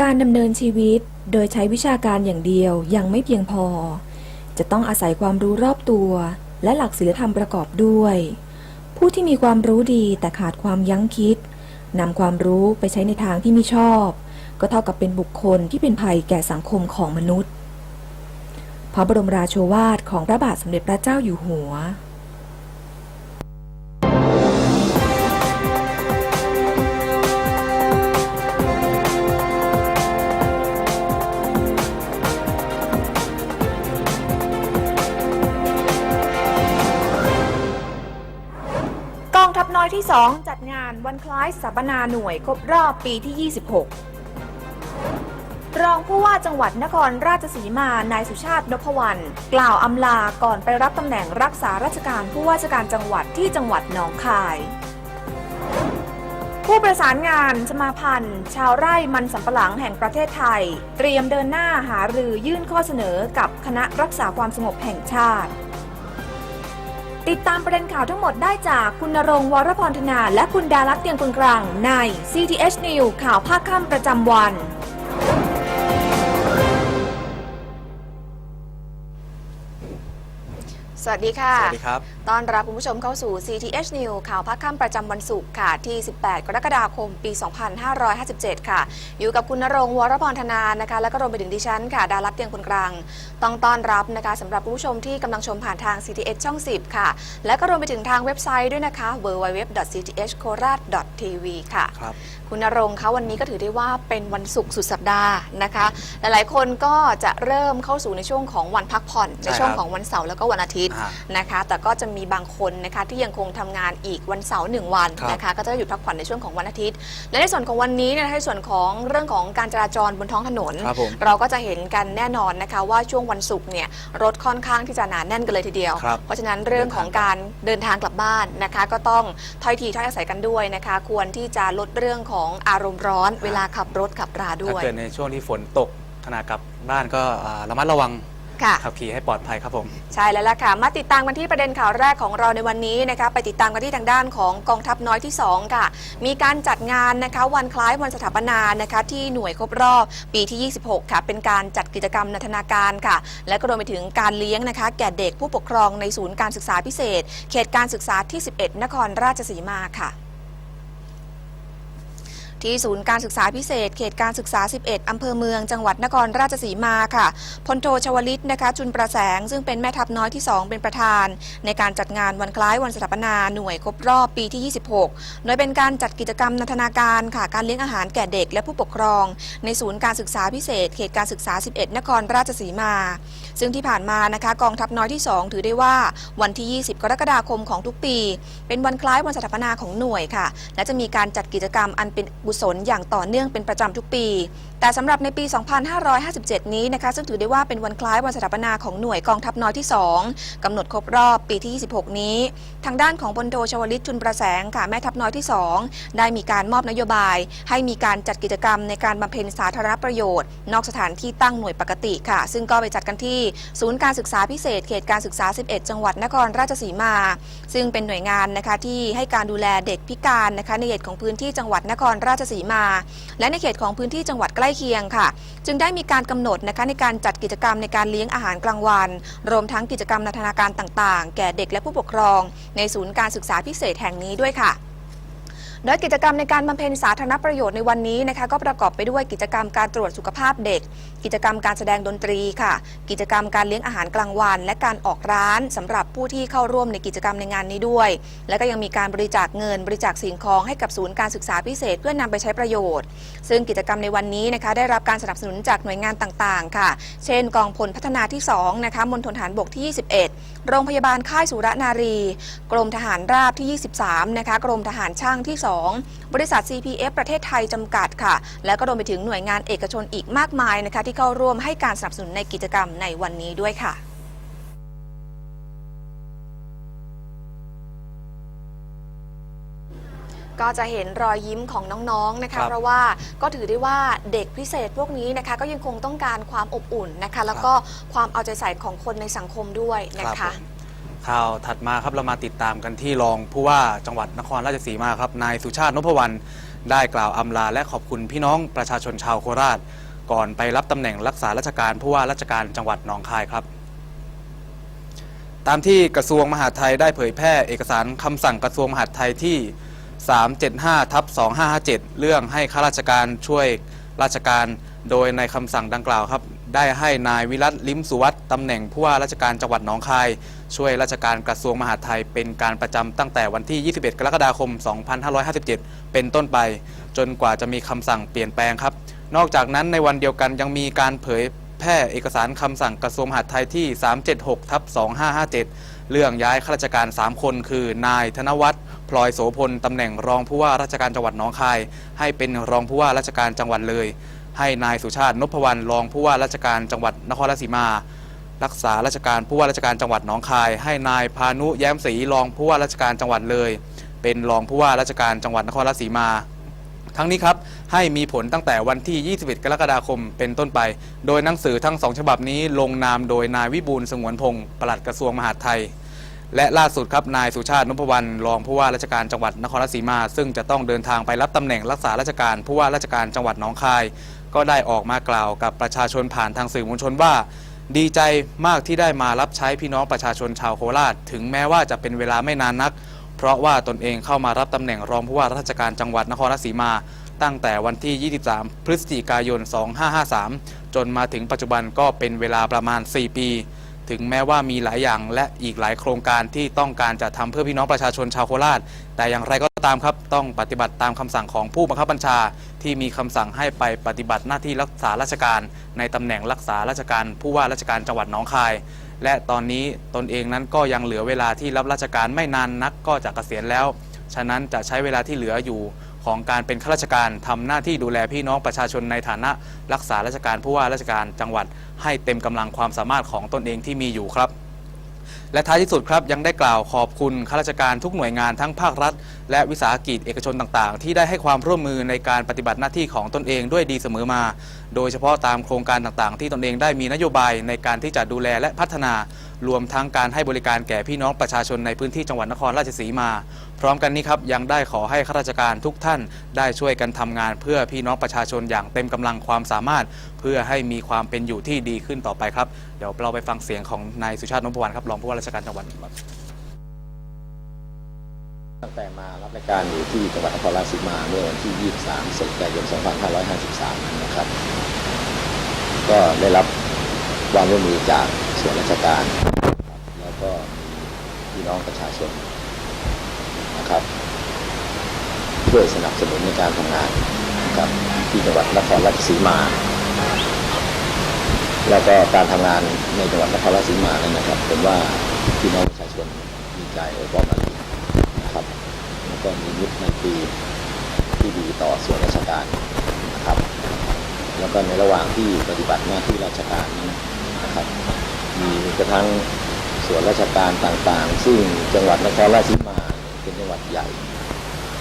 การดำเนินชีวิตโดยใช้วิชาการอย่างเดียวยังไม่เพียงพอ จะต้องอาศัยความรู้รอบตัว และหลักศีลธรรมประกอบด้วย ผู้ที่มีความรู้ดีแต่ขาดความยั้งคิดนำความรู้ไปใช้ในทางที่ไม่ชอบ ก็เท่ากับเป็นบุคคลที่เป็นภัยแก่สังคมของมนุษย์ พระบรมราโชวาทของพระบาทสมเด็จพระเจ้าอยู่หัว ที่ 2 จัดงานวันคล้ายสถาปนาหน่วยครบรอบปีที่ 26 รองผู้ว่าจังหวัดนครราชสีมานายสุชาตินพวรรณกล่าวอำลาก่อนไปรับตำแหน่งรักษาราชการผู้ว่าราชการจังหวัดที่จังหวัดหนองคาย ผู้ประสานงานสมาพันธ์ ชาวไร่มันสำปะหลังแห่งประเทศไทย เตรียมเดินหน้าหารือยื่นข้อเสนอกับคณะรักษาความสงบแห่งชาติ ติดตามประเด็นข่าวทั้งหมดได้จากคุณนรงค์วรพรธนา และคุณดารัตเตียงกุลกลางใน CTH News ข่าวภาคค่ำประจำวัน สวัสดีค่ะ สวัสดีครับ ต้อนรับคุณผู้ชมเข้าสู่ CTH News ข่าวพักค่ำประจำวันศุกร์ค่ะ ที่ 18 กรกฎาคม ปี 2557 ค่ะ อยู่กับคุณนรงค์วรพรธนานะคะ แล้วก็รวมไปถึงดิฉันค่ะ ดารับเตียงคนกลาง ต้องต้อนรับนะคะสำหรับคุณผู้ชมที่กำลังชมผ่านทาง CTH ช่อง 10 ค่ะ และก็รวมไปถึงทางเว็บไซต์ด้วยนะคะ www.cthkorat.tv ค่ะ ครับ คุณนรงค์คะวันนี้ก็ถือได้ว่าเป็นวันศุกร์สุดสัปดาห์นะคะ หลายๆ คนก็จะเริ่มเข้าสู่ในช่วงของวันพักผ่อนใช่ในช่วงครับของวันเสาร์แล้วก็วันอาทิตย์อ่านะคะ แต่ก็จะมีบางคนนะคะที่ยังคงทำงานอีกวันเสาร์หนึ่งวันครับนะคะ ก็จะได้หยุดพักผ่อนในช่วงของวันอาทิตย์ และในส่วนของวันนี้เนยนะคะในส่วนของเรื่องของการจราจรบนท้องถนนครับผมเราก็จะเห็นกันแน่นอนนะคะว่าช่วงวันศุกร์เนี่ยรถค่อนข้างที่จะหนาแน่นกันเลยทีเดียวครับเพราะฉะนั้นเรื่องของการเดินทางกลับบ้านนะคะ ก็ต้องถ้อยทีถ้อยอาศัยกันด้วยนะคะ ควรที่จะลดเรื่องของอารมณ์ร้อนเวลาขับรถขับราด้ถ้าวยเกิดในช่วงที่ฝนตกขณะกลับบ้านก็อ่าระมัดระวังค่ะ ขับขี่ให้ปลอดภัยครับผม ใช่แล้วล่ะค่ะ มาติดตามกันที่ประเด็นข่าวแรกของเราในวันนี้นะคะ ไปติดตามกันที่ทางด้านของกองทัพน้อยที่ 2 ค่ะ มีการจัดงานนะคะวันคล้ายวันสถาปนานะคะ ที่หน่วยครบรอบปีที่ 26 ค่ะ เป็นการจัดกิจกรรมนันทนาการค่ะ และก็รวมไปถึงการเลี้ยงนะคะ แก่เด็กผู้ปกครองในศูนย์การศึกษาพิเศษ เขตการศึกษาที่ 11 นครราชสีมาค่ะ ที่ศูนย์การศึกษาพิเศษ เขตการศึกษา 11 อำเภอเมือง จังหวัดนครราชสีมาค่ะ พลโทชวลิตนะคะ จุนประแสง ซึ่งเป็นแม่ทัพน้อยที่ 2 เป็นประธาน ในการจัดงานวันคล้ายวันสถาปนาหน่วยครบรอบปีที่ 26 โดยเป็นการจัดกิจกรรมนันทนาการค่ะ การเลี้ยงอาหารแก่เด็กและผู้ปกครอง ในศูนย์การศึกษาพิเศษ เขตการศึกษา 11 นครราชสีมา ซึ่งที่ผ่านมานะคะ กองทัพน้อยที่ 2 ถือได้ว่าวันที่ 20 กรกฎาคมของทุกปี เป็นวันคล้ายวันสถาปนาของหน่วยค่ะ และจะมีการจัดกิจกรรมอันเป็นกุศลอย่างต่อเนื่องเป็นประจำทุกปี แต่สำหรับในปี 2557 นี้นะคะซึ่งถือได้ว่าเป็นวันคล้ายวันสถาปนาของหน่วยกองทัพน้อยที่ 2กำหนดครบรอบปีที่ 26 นี้ ทางด้านของพลโทชวลิตจุนประแสงค่ะแม่ทัพน้อยที่ 2 ได้มีการมอบนโยบาย ให้มีการจัดกิจกรรมในการบำเพ็ญสาธารณประโยชน์ นอกสถานที่ตั้งหน่วยปกติค่ะ ซึ่งก็ไปจัดกันที่ศูนย์การศึกษาพิเศษเขตการศึกษา 11 จังหวัดนครราชสีมา ซึ่งเป็นหน่วยงานนะคะที่ให้การดูแลเด็กพิการนะคะในเขตของพื้นที่จังหวัดนครราชสีมา และในเขตของพื้นที่จังหวัดใกล้เคียงค่ะ จึงได้มีการกำหนดนะคะในการจัดกิจกรรมในการเลี้ยงอาหารกลางวัน รวมทั้งกิจกรรมนันทนาการต่างๆ แก่เด็กและผู้ปกครอง ในศูนย์การศึกษาพิเศษแห่งนี้ด้วยค่ะ โดยกิจกรรมในการบำเพ็ญสาธารณประโยชน์ในวันนี้นะคะ ก็ประกอบไปด้วยกิจกรรมการตรวจสุขภาพเด็ก กิจกรรมการแสดงดนตรีค่ะ กิจกรรมการเลี้ยงอาหารกลางวัน และการออกร้านสำหรับผู้ที่เข้าร่วมในกิจกรรมในงานนี้ด้วย และก็ยังมีการบริจาคเงินบริจาคสิ่งของให้กับศูนย์การศึกษาพิเศษเพื่อนำไปใช้ประโยชน์ ซึ่งกิจกรรมในวันนี้นะคะ ได้รับการสนับสนุนจากหน่วยงานต่างๆ ค่ะ เช่น กองพลพัฒนาที่2นะคะมณฑลฐานบกที่ 21 โรงพยาบาลค่ายสุรนารี กรมทหารราบที่ 23 นะคะ กรมทหารช่างที่ 2 บริษัท CPF ประเทศไทยจำกัดค่ะ และก็รวมไปถึงหน่วยงานเอกชนอีกมากมายนะคะที่เข้าร่วมให้การสนับสนุนในกิจกรรมในวันนี้ด้วยค่ะ ก็จะเห็นรอยยิ้มของน้องๆนะครัคะบเพราะว่าก็ถือได้ว่าเด็กพิเศษพวกนี้นะคะ ก็ยังคงต้องการความอบอุ่นนะคะ แล้วก็ความเอาใจใส่ของคนในสังคมด้วยนะรัคะผม ข่าวถัดมาครับเรามาติดตามกันที่รองผู้ว่าจังหวัดนครราชสีมาครับนายสุชาตินพวรรณได้กล่าวอำลาและขอบคุณพี่น้องประชาชนชาวโคราช ก่อนไปรับตำแหน่งรักษาราชการผู้ว่าราชการจังหวัดหนองคายครับ ตามที่กระทรวงมหาดไทยได้เผยแพร่เอกสารคำสั่งกระทรวงมหาดไทยที่ 375ทับ2557 เรื่องให้ข้าราชการช่วยราชการโดยในคำสั่งดังกล่าวครับ ได้ให้นายวิรัตลิมสุวัตตำแหน่งผู้ว่าราชการจังหวัดหนองคาย ช่วยราชการกระทรวงมหาดไทย เป็นการประจำตั้งแต่วันที่ 21 กรกฎาคม 2557 เป็นต้นไป จนกว่าจะมีคำสั่งเปลี่ยนแปลงครับ นอกจากนั้นในวันเดียวกันยังมีการเผยแพร่เอกสารคำสั่งกระทรวงมหาดไทยที่ 376ทับ2557 เรื่องย้ายข้าราชการ 3 คน คือนายธนวัฒน์ พลอยโสพลตำแหน่งรองผู้ว่าราชการจังหวัดหนองคาย ให้เป็นรองผู้ว่าราชการจังหวัดเลย ให้นายสุชาตินพวรรณรองผู้ว่าราชการจังหวัดนครราชสีมา รักษาราชการผู้ว่าราชการจังหวัดหนองคาย ให้นายพานุแย้มศรีรองผู้ว่าราชการจังหวัดเลย เป็นรองผู้ว่าราชการจังหวัดนครราชสีมาทั้งนี้ครับ ให้มีผลตั้งแต่วันที่ 21 กรกฎาคมเป็นต้นไป โดยหนังสือทั้งสองฉบับนี้ลงนามโดยนายวิบูลสงวนพงศ์ปลัดกระทรวงมหาดไทย และล่าสุดครับนายสุชาตินุพวรรณรองผู้ว่าราชการจังหวัดนครราชสีมา ซึ่งจะต้องเดินทางไปรับตำแหน่งรักษาราชการผู้ว่าราชการจังหวัดหนองคาย ก็ได้ออกมากล่าวกับประชาชนผ่านทางสื่อมวลชนว่า ดีใจมากที่ได้มารับใช้พี่น้องประชาชนชาวโคราช ถึงแม้ว่าจะเป็นเวลาไม่นานนัก เพราะว่าตนเองเข้ามารับตำแหน่งรองผู้ว่าราชการจังหวัดนครราชสีมา ตั้งแต่วันที่ 23 พฤศจิกายน 2553 จนมาถึงปัจจุบันก็เป็นเวลาประมาณ 4 ปี ถึงแม้ว่ามีหลายอย่างและอีกหลายโครงการที่ต้องการจะทำเพื่อพี่น้องประชาชนชาวโคราช แต่อย่างไรก็ตามครับ ต้องปฏิบัติตามคำสั่งของผู้บังคับบัญชา ที่มีคำสั่งให้ไปปฏิบัติหน้าที่รักษาราชการ ในตำแหน่งรักษาราชการ ผู้ว่าราชการจังหวัดหนองคาย และตอนนี้ตนเองนั้นก็ยังเหลือเวลาที่รับราชการไม่นานนักก็จะเกษียณแล้ว ฉะนั้นจะใช้เวลาที่เหลืออยู่ ของการเป็นข้าราชการทำหน้าที่ดูแลพี่น้องประชาชนในฐานะรักษาราชการผู้ว่าราชการจังหวัด ให้เต็มกำลังความสามารถของตนเองที่มีอยู่ครับและท้ายที่สุดครับยังได้กล่าวขอบคุณข้าราชการทุกหน่วยงานทั้งภาครัฐ และวิสาหกิจเอกชนต่างๆ ที่ได้ให้ความร่วมมือในการปฏิบัติหน้าที่ของตนเองด้วยดีเสมอมา โดยเฉพาะตามโครงการต่างๆ ที่ตนเองได้มีนโยบายในการที่จะดูแลและพัฒนา รวมทั้งการให้บริการแก่พี่น้องประชาชนในพื้นที่จังหวัดนครราชสีมา พร้อมกันนี้ครับยังได้ขอให้ข้าราชการทุกท่านได้ช่วยกันทำงาน เพื่อพี่น้องประชาชนอย่างเต็มกำลังความสามารถ เพื่อให้มีความเป็นอยู่ที่ดีขึ้นต่อไปครับเดี๋ยวเราไปฟังเสียงของนายสุชาตินพวรรณครับรองผู้ว่าราชการจังหวัดตั้งแต่มารับราชการอยู่ที่จังหวัดนครราชสีมาเมื่อวันที่ 23พฤศจิกายน2553 นะครับ ก็ได้รับ ความร่วมมือจากส่วนราชการ แล้วก็มีพี่น้องประชาชนนะครับช่วยสนับสนุนในการทำงานนะครับที่จังหวัดนครราชสีมา แล้วก็การทำงานในจังหวัดนครราชสีมานั้นนะครับเป็นว่าพี่น้องประชาชนมีใจโอบอ้อมอารีนะครับแล้วก็มีมิตรไมตรีที่ดีต่อส่วนราชการนะครับ แล้วก็ในระหว่างที่ปฏิบัติหน้าที่ราชการนั้น นะครับ มีกระทั่งส่วนราชการต่างๆ ซึ่งจังหวัดนครราชสีมาเป็นจังหวัดใหญ่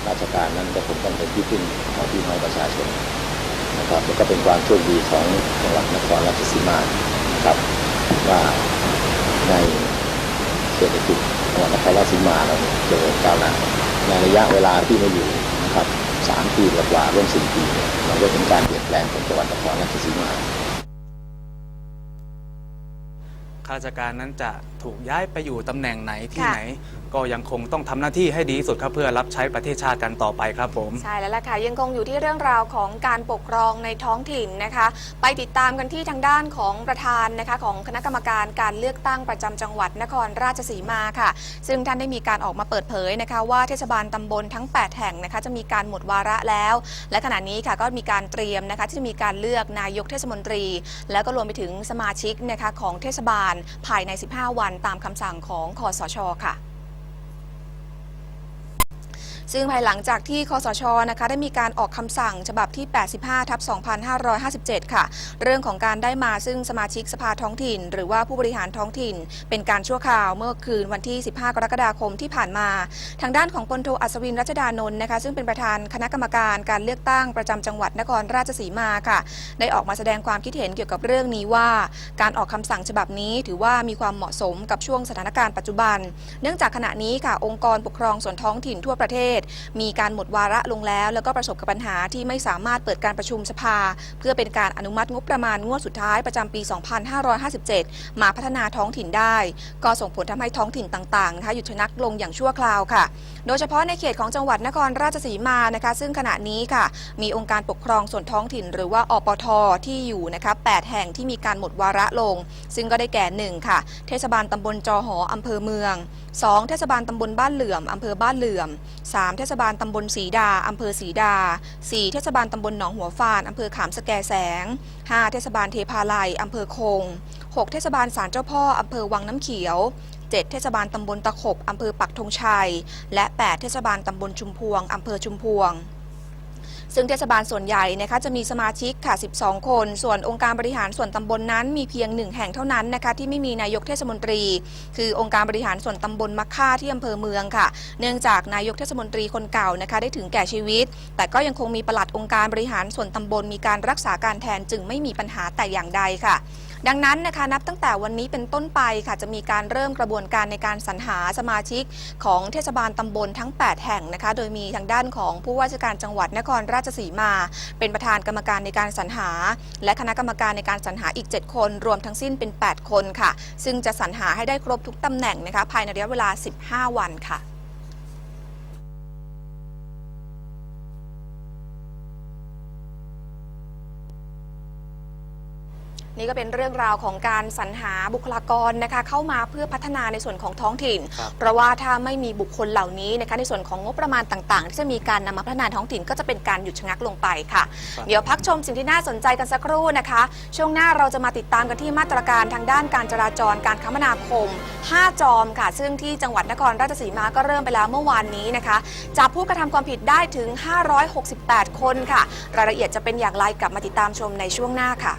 ราชการนั้นก็คงต้องเป็นที่พึ่งของพี่น้องประชาชนนะครับแล้วก็เป็นความโชคดีของจังหวัดนครราชสีมานะครับว่าในเศรษฐกิจจังหวัดนครราชสีมาเราเจริญก้าวหน้าในระยะเวลาที่มาอยู่นะครับสามปีกว่าร่วมสี่ปีเราก็เห็นการเปลี่ยนแปลงของจังหวัดนครราชสีมา ข้าราชการนั้นจะถูกย้ายไปอยู่ตำแหน่งไหนที่ค่ะ ไหน ก็ยังคงต้องทำหน้าที่ให้ดีที่สุดครับเพื่อรับใช้ประเทศชาติกันต่อไปครับผม ใช่แล้วล่ะค่ะยังคงอยู่ที่เรื่องราวของการปกครองในท้องถิ่นนะคะ ไปติดตามกันที่ทางด้านของประธานนะคะของคณะกรรมการการเลือกตั้งประจำจังหวัดนครราชสีมาค่ะ ซึ่งท่านได้มีการออกมาเปิดเผยนะคะ ว่าเทศบาลตำบลทั้ง 8 แห่งนะคะจะมีการหมดวาระแล้ว และขณะนี้ค่ะก็มีการเตรียมนะคะที่จะมีการเลือกนายกเทศมนตรี แล้วก็รวมไปถึงสมาชิกนะคะของเทศบาลภายใน 15 วันตามคำสั่งของคอสชค่ะ ซึ่งภายหลังจากที่คอสชนะคะได้มีการออกคำสั่งฉบับที่ 85ทับ2557 ค่ะ เรื่องของการได้มาซึ่งสมาชิกสภาท้องถิ่น หรือว่าผู้บริหารท้องถิ่น เป็นการชั่วคราวเมื่อคืนวันที่ 15 กรกฎาคมที่ผ่านมา ทางด้านของพลโทอัศวินรัชดานนท์นะคะ ซึ่งเป็นประธานคณะกรรมการการเลือกตั้งประจำจังหวัดนครราชสีมาค่ะ ได้ออกมาแสดงความคิดเห็นเกี่ยวกับเรื่องนี้ว่า การออกคำสั่งฉบับนี้ ถือว่ามีความเหมาะสมกับช่วงสถานการณ์ปัจจุบัน เนื่องจากขณะนี้ค่ะองค์กรปกครองส่วนท้องถิ่นทั่วประเทศมีการหมดวาระลงแล้ว แล้วก็ประสบกับปัญหาที่ไม่สามารถเปิดการประชุมสภา เพื่อเป็นการอนุมัติงบประมาณงวดสุดท้ายประจำปี 2557 มาพัฒนาท้องถิ่นได้ ก็ส่งผลทำให้ท้องถิ่นต่างๆนะคะหยุดชะงักลงอย่างชั่วคราวค่ะ โดยเฉพาะในเขตของจังหวัดนครราชสีมานะคะ ซึ่งขณะนี้ค่ะ มีองค์การปกครองส่วนท้องถิ่น หรือว่าอปทที่อยู่นะคะ8แห่งที่มีการหมดวาระลง ซึ่งก็ได้แก่ 1 ค่ะ เทศบาลตำบลจอหออำเภอเมือง 2 เทศบาลตำบลบ้านเหลื่อมอำเภอบ้านเหลื่อม 3 3 เทศบาลตำบลศรีดา อำเภอศรีดา 4 เทศบาลตำบลหนองหัวฟาน อำเภอขามสแกแสง 5 เทศบาลเทพาลัย อำเภอคง 6 เทศบาลสารเจ้าพ่อ อำเภอวังน้ำเขียว 7 เทศบาลตำบลตะขบ อำเภอปักธงชัย และ 8 เทศบาลตำบลชุมพวง อำเภอชุมพวง ซึ่งเทศบาลส่วนใหญ่นะคะจะมีสมาชิกค่ะ 12 คน ส่วนองค์การบริหารส่วนตำบลนั้นมีเพียงหนึ่งแห่งเท่านั้นนะคะที่ไม่มีนายกเทศมนตรี คือองค์การบริหารส่วนตำบลมะค่าที่อำเภอเมืองค่ะ เนื่องจากนายกเทศมนตรีคนเก่านะคะได้ถึงแก่ชีวิต แต่ก็ยังคงมีปลัดองค์การบริหารส่วนตำบลมีการรักษาการแทนจึงไม่มีปัญหาแต่อย่างใดค่ะ ดังนั้นนะคะนับตั้งแต่วันนี้เป็นต้นไปค่ะจะมีการเริ่มกระบวนการในการสรรหาสมาชิกของเทศบาลตำบลทั้ง 8 แห่งนะคะ โดยมีทางด้านของผู้ว่าราชการจังหวัดนครราชสีมา เป็นประธานกรรมการในการสรรหา และคณะกรรมการในการสรรหาอีก 7 คน รวมทั้งสิ้นเป็น 8 คนค่ะ ซึ่งจะสรรหาให้ได้ครบทุกตำแหน่งนะคะภายในระยะเวลา 15 วันค่ะ นี่ก็เป็นเรื่องราวของการสรรหาบุคลากรนะคะเข้ามาเพื่อพัฒนาในส่วนของท้องถิ่น ครับเพราะว่าถ้าไม่มีบุคคลเหล่านี้นะคะในส่วนของงบประมาณต่างๆ ที่จะมีการนำมาพัฒนาท้องถิ่นก็จะเป็นการหยุดชะงักลงไปค่ะ ครับ เดี๋ยวพักชมสิ่งที่น่าสนใจกันสักครู่นะคะ ช่วงหน้าเราจะมาติดตามกันที่มาตรการทางด้านการจราจรการคมนาคม 5 จอมค่ะ ซึ่งที่จังหวัดนครราชสีมาก็เริ่มไปแล้วเมื่อวานนี้นะคะจับผู้กระทำความผิดได้ถึง 568 คนค่ะ รายละเอียดจะเป็นอย่างไรกลับมาติดตามชมในช่วงหน้าค่ะ